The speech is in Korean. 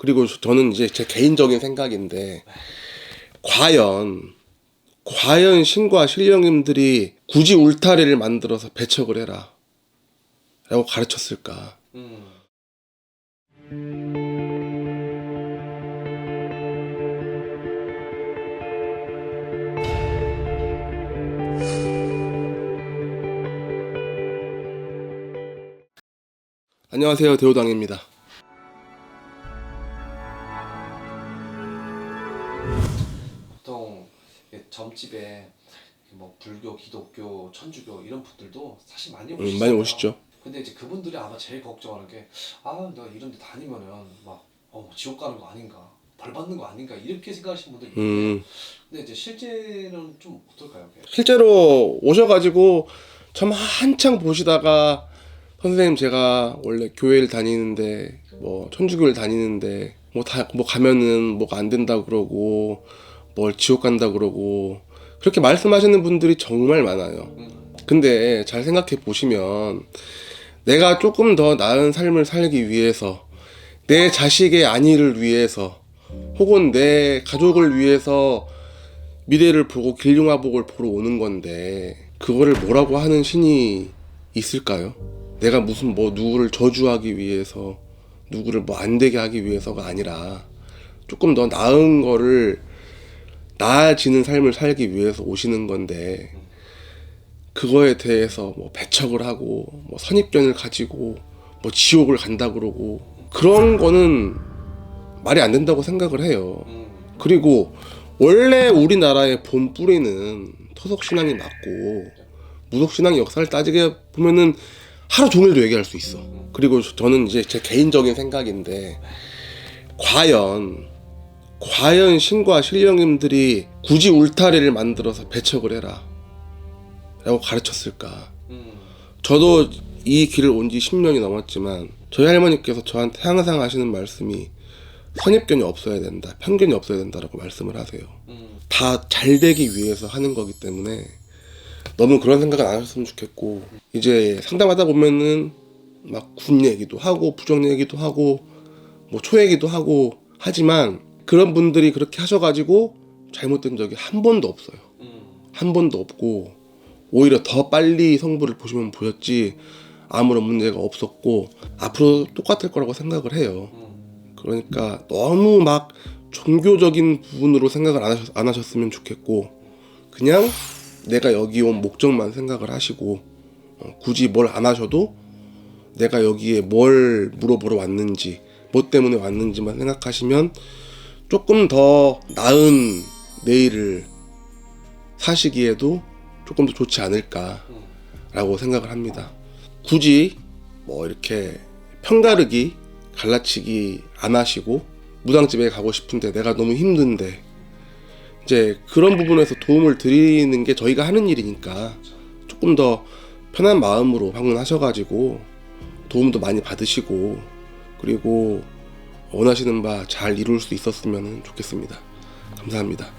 그리고 저- 저는 이제 제 개인적인 생각인데 과연 과연 신과 신령님들이 굳이 울타리를 만들어서 배척을 해라 라고 가르쳤을까 음. 안녕하세요 대호당입니다 점집에 뭐 불교, 기독교, 천주교 이런 분들도 사실 많이 음, 오시죠. 많이 오시죠 근데 이제 그분들이 아마 제일 걱정하는 게 아, 내가 이런 데 다니면은 막 어, 지옥 가는 거 아닌가? 벌 받는 거 아닌가? 이렇게 생각하시는 분들 있는데 음, 근데 이제 실제는 좀 어떨까요? 그게? 실제로 오셔 가지고 참 한창 보시다가 선생님 제가 원래 교회를 다니는데 뭐 천주교를 다니는데 뭐 다뭐 가면은 뭐가 안 된다 그러고 뭘 지옥 간다 그러고 그렇게 말씀하시는 분들이 정말 많아요. 음. 근데 잘 생각해 보시면 내가 조금 더 나은 삶을 살기 위해서 내 자식의 안위를 위해서 혹은 내 가족을 위해서 미래를 보고 길흉화복을 보러 오는 건데 그거를 뭐라고 하는 신이 있을까요? 내가 무슨 뭐 누구를 저주하기 위해서 누구를 뭐 안 되게 하기 위해서가 아니라 조금 더 나은 거를 나아지는 삶을 살기 위해서 오시는 건데 그거에 대해서 뭐 배척을 하고 뭐 선입견을 가지고 뭐 지옥을 간다 그러고 그런 거는 말이 안 된다고 생각을 해요. 음. 그리고 원래 우리나라의 본 뿌리는 토속 신앙이 맞고 무속 신앙의 역사를 따지게 보면은 하루 종일도 얘기할 수 있어. 그리고 저는 이제 제 개인적인 생각인데 과연 과연 신과 신령님들이 굳이 울타리를 만들어서 배척을 해라 라고 가르쳤을까 음. 저도 이 길을 온 지 10년이 넘었지만 저희 할머니께서 저한테 항상 하시는 말씀이 선입견이 없어야 된다 편견이 없어야 된다라고 말씀을 하세요 음. 다잘 되기 위해서 하는 거기 때문에 너무 그런 생각은 안 하셨으면 좋겠고 이제 상담하다 보면은 막 군 얘기도 하고 부정 얘기도 하고 뭐 초 얘기도 하고 하지만 그런 분들이 그렇게 하셔가지고 잘못된 적이 한 번도 없어요 음. 한 번도 없고 오히려 더 빨리 성부를 보시면 보였지 아무런 문제가 없었고 앞으로 똑같을 거라고 생각을 해요 음. 그러니까 너무 막 종교적인 부분으로 생각을 안, 하셨, 안 하셨으면 좋겠고 그냥 내가 여기 온 목적만 생각을 하시고 어, 굳이 뭘 안 하셔도 내가 여기에 뭘 물어보러 왔는지 뭐 때문에 왔는지만 생각하시면 조금 더 나은 내일을 사시기에도 조금 더 좋지 않을까라고 생각을 합니다. 굳이 뭐 이렇게 편가르기 갈라치기 안 하시고 무당집에 가고 싶은데 내가 너무 힘든데 이제 그런 부분에서 도움을 드리는 게 저희가 하는 일이니까 조금 더 편한 마음으로 방문하셔가지고 도움도 많이 받으시고 그리고 원하시는 바 잘 이룰 수 있었으면 좋겠습니다. 감사합니다.